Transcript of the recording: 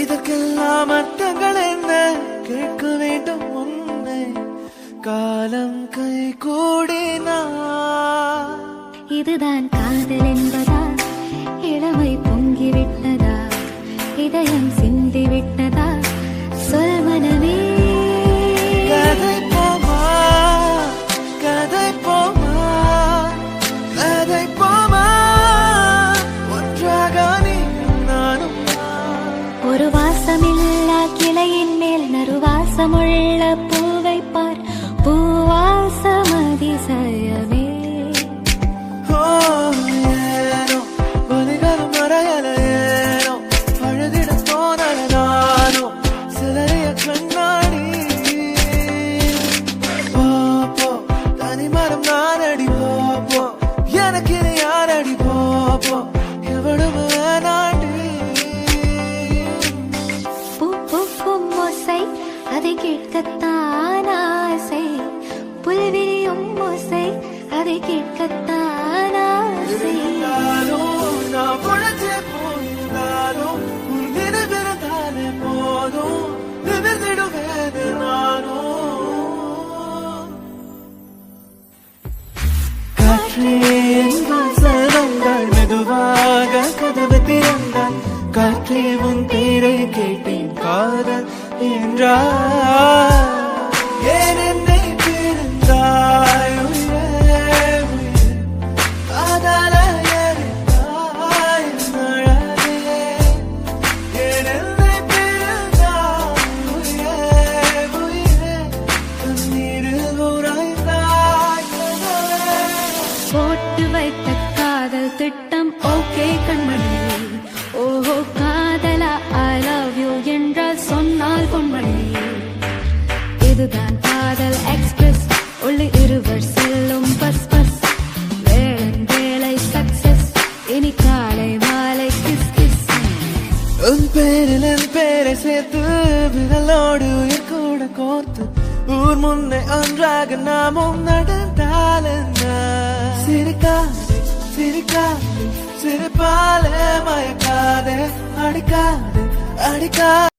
இதற்கெல்லாம் அர்த்தங்கள் என்ன? கேட்க வேண்டும் உன்னை. காலம் கை கூடினா. இதுதான் காதல் என்பதா? இளமை பொங்கிவிட்டதா? இதயம் சிந்திவிட்டதா? சொல் வாசமில்லா கிளையின் மேல் நறுவாசமுள்ள பூவை பார். கேட்கத்தான் ஆசை புல்விரியும் ஓசை அதை கேட்கத்தான் ஆசை இருந்தாலும் மெதுவாக கதவு திறந்தால் காற்றே உன் பேரை கேட்டேன் காதல் என்றார். ஏன் என்னை பிரிந்தாய். போட்டு வைத்த காதல் திட்டம் ஓகே கண்மணி. இதுதான் காதல் எக்ஸ்பிரஸ். உள்ளே இருவர் செல்லும் பஸ் பஸ். வேளன் வேலை சக்சஸ் இனி காலை மாலை கிஸ் கிஸ் உன் பேரில் என் பேரை சேர்த்து விரலோடு உயிர் கூட கோர்த்து. ஊர் முன்னே ஒன்றாக நாமும் நடந்தால் என்ன? சிரிக்காதே சிரிக்காதே சிரிப்பாலே மயக்காதே. அடிக்காதே அடிக்காதே